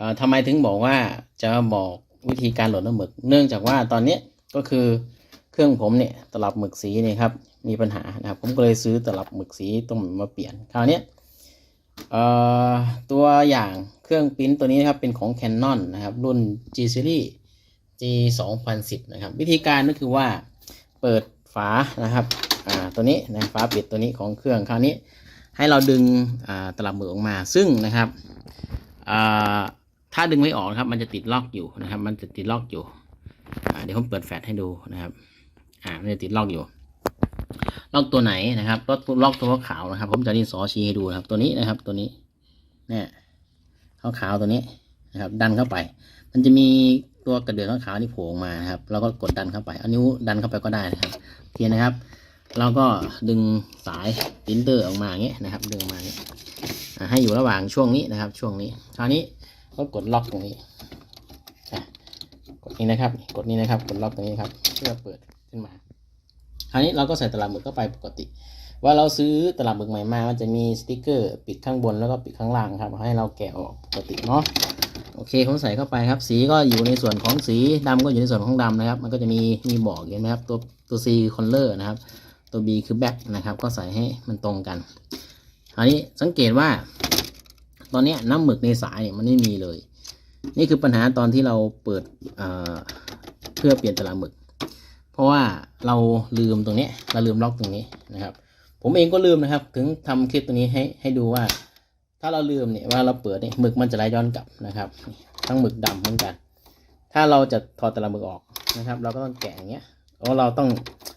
เอ่อทำไมถึงบอกว่าจะบอกวิธีการโหลดน้ำหมึก เนื่องจากว่าตอนนี้ก็คือเครื่องผมเนี่ยตลับหมึกสีเนี่ยครับมีปัญหานะครับผมก็เลยซื้อตลับหมึกสีตรงมาเปลี่ยนคราวนี้เอ่อตัวอย่างเครื่องปริ้นตัวนี้นครับเป็นของ Canon นะครับรุ่น G Series G 2010นะครับวิธีการก็คือว่าเปิดฝานะครับอ่าตัวนี้นะฝาปิดตัวนี้ของเครื่องคราวนี้ให้เราดึงอ่าตลับหมึกออกมาซึ่งนะครับอ่า ถ้าดึงไม่ออกครับ มันจะติดล็อกอยู่นะครับ มันจะติดล็อกอยู่เดี๋ยวผมเปิดแฟลชให้ดูนะครับ อ่ามันจะติดล็อกอยู่ ล็อกตัวไหนนะครับล็อกล็อกตัวขาวนะครับ ผมจะดินสอชี้ให้ดูนะครับ ตัวนี้นะครับ ตัวนี้ เนี่ยขาวขาวตัวนี้นะครับ ดันเข้าไป มันจะมีตัวกระเดื่องขาวๆที่โผล่มานะครับเราก็กดดันเข้าไปเอานิ้วดันเข้าไปก็ได้นะครับโอเคนะครับ เราก็ดึงสายปรินเตอร์ออกมาอย่างเงี้ยนะครับ ดึงมาอย่างเงี้ยอ่าให้อยู่ระหว่างช่วงนี้นะครับ ช่วงนี้คราวนี้ ก็กดล็อกตรงนี้อ่กดนี้นะครับ กดนี้นะครับ กดล็อกตรงนี้ครับเพื่อเปิดขึ้นมาคราวนี้เราก็ใส่ตลับหมึกเข้าไปปกติ ว่าเราซื้อตลับหมึกใหม่มามันจะมีสติกเกอร์ ปิดข้างบนแล้วก็ปิดข้างล่างครับให้เราแกะออกปกติเนาะโอเคผมใส่เข้าไปครับ สีก็อยู่ในส่วนของสีดำก็อยู่ในส่วนของดำนะครับ มันก็จะมีมีบอกเห็นไหมครับตัวตัว C คือ color นะครับ ตัว B คือ back นะครับ ก็ใส่ให้มันตรงกันคราวนี้สังเกตว่า ตอนนี้น้ำหมึกในสายเนี่ยมันไม่มีเลย นี่คือปัญหาตอนที่เราเปิดเเพื่อเปลี่ยนตลับหมึก เพราะว่าเราลืมตรงนี้เราลืมล็อกตรงนี้นะครับ ผมเองก็ลืมนะครับ ถึงทำคลิปตัวนี้ให้ให้ดูว่า ถ้าเราลืมเนี่ยว่าเราเปิดเนี่ยหมึกมันจะไหลย้อนกลับนะครับ ทั้งหมึกดำเหมือนกัน ถ้าเราจะถอดตลับหมึกออกนะครับ เราก็ต้องแกะอย่างเงี้ยเพราเราต้อง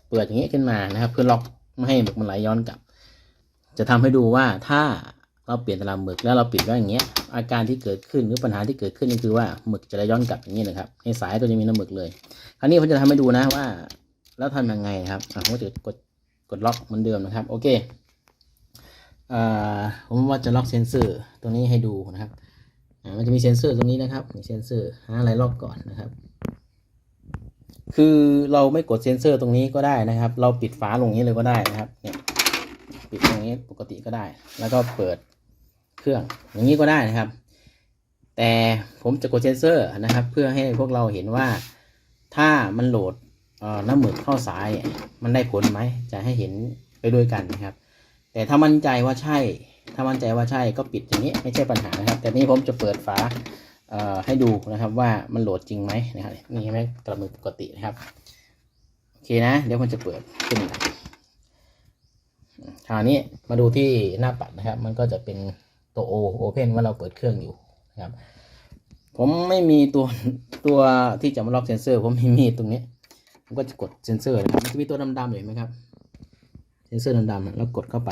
เปิดอย่างเงี้ยขึ้นมานะครับ เพื่อล็อกไม่ให้หมึกมันไหลย้อนกลับ จะทำให้ดูว่าถ้า เราเปลี่ยนตลับหมึกแล้วเราปิดไว้อย่างเงี้ย อาการที่เกิดขึ้นหรือปัญหาที่เกิดขึ้นก็คือว่าหมึกจะไหลย้อนกลับอย่างนี้นะครับ ในสายตัวจะมีน้ำหมึกเลย คราวนี้ผมจะทำให้ดูนะว่า แล้วทำยังไงครับผมก็จะกดกดล็อกเหมือนเดิมนะครับ โอเคอ่าผมว่าจะล็อกเซนเซอร์ตรงนี้ให้ดูนะครับมันจะมีเซนเซอร์ตรงนี้นะครับมีเซนเซอร์หาอะไรล็อกก่อนนะครับ คือเราไม่กดเซนเซอร์ตรงนี้ก็ได้นะครับ เราปิดฝาลงนี้เลยก็ได้นะครับ เนี่ยปิดตรงนี้ปกติก็ได้ แล้วก็เปิด เครื่อง อย่างนี้ก็ได้นะครับ แต่ผมจะกดเซนเซอร์นะครับ เพื่อให้พวกเราเห็นว่าถ้ามันโหลดน้ำหมึกเข้าสายมันได้ผลไหมจะให้เห็นไปด้วยกันนะครับ แต่ถ้ามั่นใจว่าใช่ ถ้ามั่นใจว่าใช่ก็ปิดอย่างนี้ไม่ใช่ปัญหานะครับ แต่นี้ผมจะเปิดฝาให้ดูนะครับว่ามันโหลดจริงไหมนะครับนี่ใช่ไหมกระมือปกตินะครับโอเคนะ เดี๋ยวผมจะเปิดขึ้นคราวนี้มาดูที่หน้าปัดนะครับ มันก็จะเป็น ตัว O Open ว่าเราเปิดเครื่องอยู่นะครับ ผมไม่มีตัวตัวที่จะมาล็อกเซนเซอร์ ผมม่มีดตรงนี้ ผมก็จะกดเซนเซอร์นะครับมันจะมีตัวดำๆเห็นไหมครับเซนเซอร์ดำๆแล้วกดเข้าไป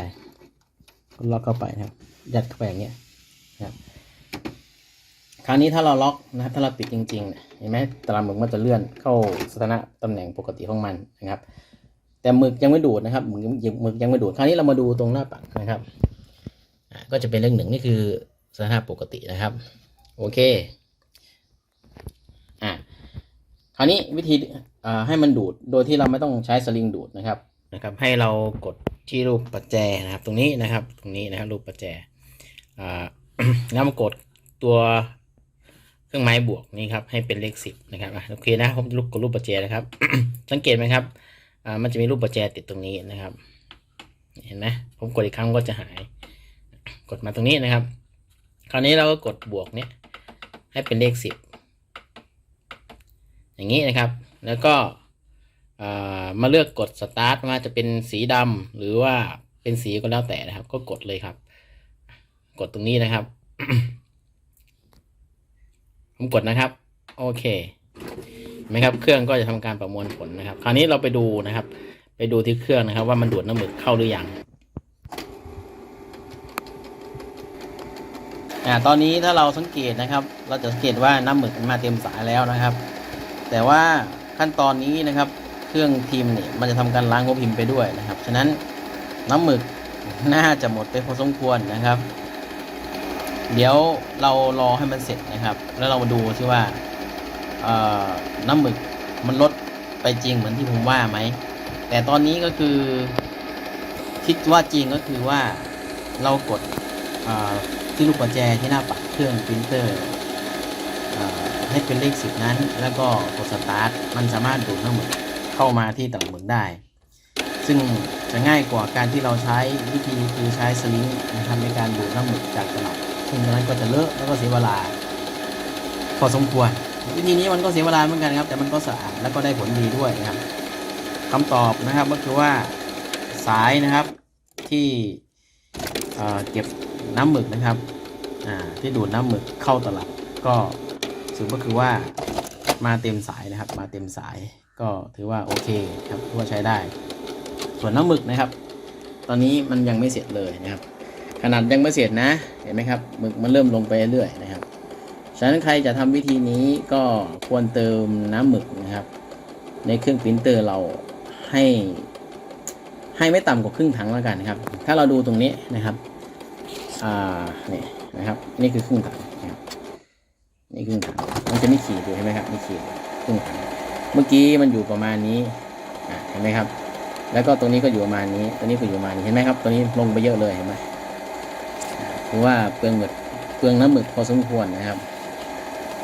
ก็ล็อกเข้าไปนะครับ ยัดเข้าไปอย่างเงี้ยนะครับคราวนี้ถ้าเราล็อกนะครับถ้าเราปิดจริงๆเห็นไหมตารางหมึกมันจะเลื่อนเข้าสถานะตำแหน่งปกติของมันนะครับ แต่หมึกยังไม่ดูดนะครับหมึกยังหมึกยังไม่ดูดคราวนี้เรามาดูตรงหน้าปัดนะครับ ก็จะเป็นเลขหนึ่งนี่คือสถานะปกตินะครับ โอเคอะคราวนี้วิธีให้มันดูดโดยที่เราไม่ต้องใช้สลิงดูดนะครับนะครับ ให้เรากดที่รูปประแจนะครับ ตรงนี้นะครับ ตรงนี้นะครับรูปประแจอ่าแล้วมากดตัวเครื่องไม้บวกนี่ครับให้เป็นเลขสิบนะครับโอเคนะผมลูกกดรูปประแจนะครับ สังเกตไหมครับอ่ามันจะมีรูปประแจติดตรงนี้นะครับ เห็นไหมผมกดอีกครั้งก็จะหาย กดมาตรงนี้นะครับ คราวนี้เราก็กดบวกเนี่ยให้เป็นเลขสิบอย่างนี้นะครับ แล้วก็มาเลือกกดสตาร์ทมาจะเป็นสีดำหรือว่าเป็นสีก็แล้วแต่นะครับ ก็กดเลยครับ กดตรงนี้นะครับ ผมกดนะครับ โอเคไหมครับ เครื่องก็จะทำการประมวลผลนะครับ คราวนี้เราไปดูนะครับ ไปดูที่เครื่องนะครับ ว่ามันดูดน้ำหมึกเข้าหรือยัง อ่าตอนนี้ถ้าเราสังเกตนะครับ เราจะสังเกตว่าน้ำหมึกมันมาเต็มสายแล้วนะครับ แต่ว่าขั้นตอนนี้นะครับ เครื่องพิมพ์เนี่ยมันจะทำการล้างหัวพิมพ์ไปด้วยนะครับ ฉะนั้นน้ำหมึกน่าจะหมดไปพอสมควรนะครับ เดี๋ยวเรารอให้มันเสร็จนะครับ แล้วเรามาดูซิว่าอ่อน้ำหมึกมันลดไปจริงเหมือนที่ผมว่าไหม แต่ตอนนี้ก็คือคิดว่าจริงก็คือว่าเรากดอ่อ ที่ลูกกุญแจที่หน้าปัดเครื่องปรินเตอร์ให้เป็นเลขสิบนั้น แล้วก็กดสตาร์ทมันสามารถดูดน้ำหมึกเข้ามาที่ตลับหมึกได้ ซึ่งจะง่ายกว่าการที่เราใช้วิธีคือใช้สลิงนะครับในการดูดน้ำหมึกจากตลับซึ่งตรงนั้นก็จะเลอะแล้วก็เสียเวลาพอสมควร วิธีนี้มันก็เสียเวลาเหมือนกันครับ แต่มันก็สะอาดแล้วก็ได้ผลดีด้วยนะครับคำตอบนะครับก็คือว่าสายนะครับที่เเก็บ น้ำหมึกนะครับที่ดูดน้ำหมึกเข้าตลับก็สรุปก็คือว่ามาเต็มสายนะครับ มาเต็มสายก็ถือว่าโอเคครับถือว่าใช้ได้ ส่วนน้ำหมึกนะครับ ตอนนี้มันยังไม่เสร็จเลยนะครับ ขนาดยังไม่เสร็จนะเห็นไหมครับหมึกมันเริ่มลงไปเรื่อยนะครับฉะนั้นใครจะทำวิธีนี้ก็ควรเติมน้ำหมึกนะครับ ในเครื่องปรินเตอร์เราให้ให้ไม่ต่ำกว่าครึ่งถังแล้วกันครับ ถ้าเราดูตรงนี้นะครับ อ่านี่นะครับ นี่คือครึ่งถังนะครับนี่ครึ่งถังมันจะไม่ขีดอยู่ใช่ไหมครับไม่ขีดครึ่งถังเมื่อกี้มันอยู่ประมาณนี้อ่าเห็นไหมครับ แล้วก็ตรงนี้ก็อยู่ประมาณนี้ ตัวนี้ก็อยู่ประมาณนี้เห็นไหมครับ ตัวนี้ลงไปเยอะเลยเห็นไหมอ่าถือว่าเปลืองหมึกเปลืองน้ำหมึกพอสมควรนะครับ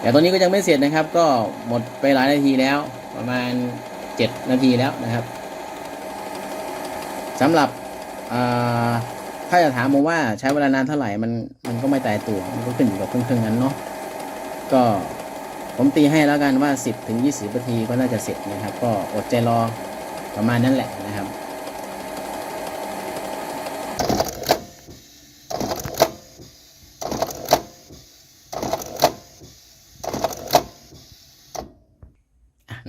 แต่ตอนนี้ก็ยังไม่เสร็จนะครับ ก็หมดไปหลายนาทีแล้ว ประมาณ7นาทีแล้วนะครับสำหรับอ่า ถ้าจะถามผมว่าใช้เวลานานเท่าไหร่มันมันก็ไม่ตายตัวมันก็ขึ้นอยู่กับเครื่องๆนั้นเนาะก็ผมตีให้แล้วกันว่า 10ถึง20นาทีก็น่าจะเสร็จนะครับ ก็อดใจรอประมาณนั้นแหละนะครับ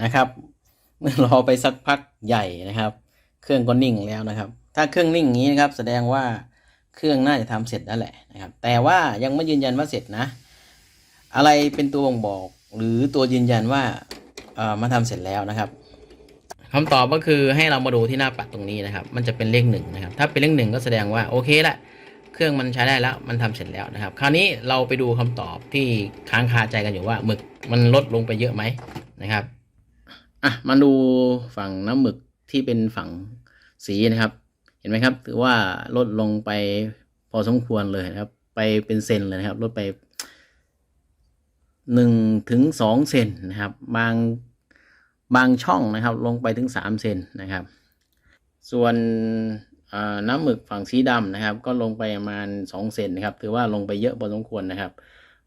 นะครับเมื่อรอไปสักพักใหญ่นะครับ เครื่องก็นิ่งแล้วนะครับ ถ้าเครื่องนิ่งอย่างนี้นะครับ แสดงว่า เครื่องน่าจะทำเสร็จแล้วแหละนะครับ แต่ว่ายังไม่ยืนยันว่าเสร็จนะ อะไรเป็นตัวบ่งบอก หรือตัวยืนยันว่าเอ่อมาทำเสร็จแล้วนะครับคำตอบก็คือให้เรามาดูที่หน้าปัดตรงนี้นะครับ มันจะเป็นเลขหนึ่งนะครับ ถ้าเป็นเลขหนึ่งก็แสดงว่าโอเคละ เครื่องมันใช้ได้แล้ว มันทำเสร็จแล้วนะครับ คราวนี้เราไปดูคำตอบที่ค้างคาใจกันอยู่ว่าหมึกมันลดลงไปเยอะไหมนะครับ อะ มาดูฝั่งน้ำหมึกที่เป็นฝั่งสีนะครับ เห็นไหมครับถือว่าลดลงไปพอสมควรเลยนะครับ ไปเป็นเซนเลยนะครับ ลดไปหนึ่งถึงสองเซนนะครับ บางบางช่องนะครับ ลงไปถึงสามเซนนะครับ ส่วนน้ำหมึกฝั่งสีดำนะครับ ก็ลงไปประมาณสองเซนนะครับ ถือว่าลงไปเยอะพอสมควรนะครับ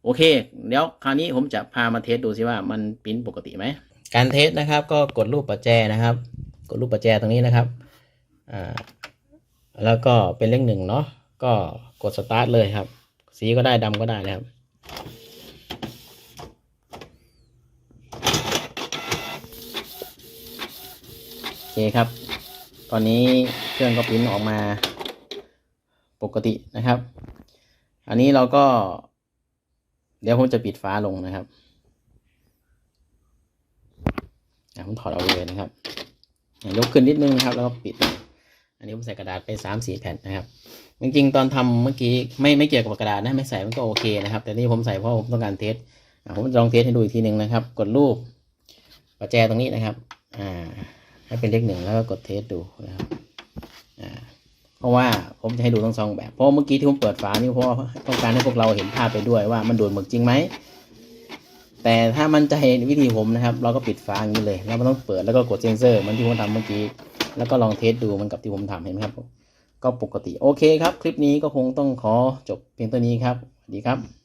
โอเค เดี๋ยวคราวนี้ผมจะพามาเทสดูสิว่ามันปริ้นปกติไหมการเทสนะครับ ก็กดรูปประแจนะครับ กดรูปประแจตรงนี้นะครับอ่า แล้วก็เป็นเลขหนึ่งเนาะก็กดสตาร์ทเลยครับ สีก็ได้ดำก็ได้นะครับโอเคครับ ตอนนี้เครื่องก็ปริ้นออกมาปกตินะครับ อันนี้เราก็ เดี๋ยวผมจะปิดฟ้าลงนะครับผมถอดเอาเลยนะครับ ยกขึ้นนิดนึงนะครับ แล้วก็ปิด อันนี้ผมใส่กระดาษไปสามสี่แผ่นนะครับ จริงๆ ตอนทำเมื่อกี้ไม่ไม่เกี่ยวกับกระดาษนะไม่ใส่มันก็โอเคนะครับ แต่นี่ผมใส่เพราะผมต้องการเทสผมจะลองเทสให้ดูอีกทีหนึ่งนะครับ กดรูปประแจตรงนี้นะครับ อ่า ให้เป็นเลขหนึ่งแล้วก็กดเทสดูนะครับ อ่า เพราะว่าผมจะให้ดูทั้งสองแบบ เพราะเมื่อกี้ที่ผมเปิดฝานี่เพราะต้องการให้พวกเราเห็นภาพไปด้วยว่ามันดูดหมึกจริงไหมแต่ถ้ามันใจะวิธีผมนะครับ เราก็ปิดฝาอย่างนี้เลย แล้วมันต้องเปิดแล้วก็กดเซนเซอร์เหมันที่ผมทำเมื่อกี้ แล้วก็ลองเทสดูมันกับที่ผมทำเห็นไหมครับ ก็ปกติโอเคครับ คลิปนี้ก็คงต้องขอจบเพียงเท่านี้ครับสวัสดีครับ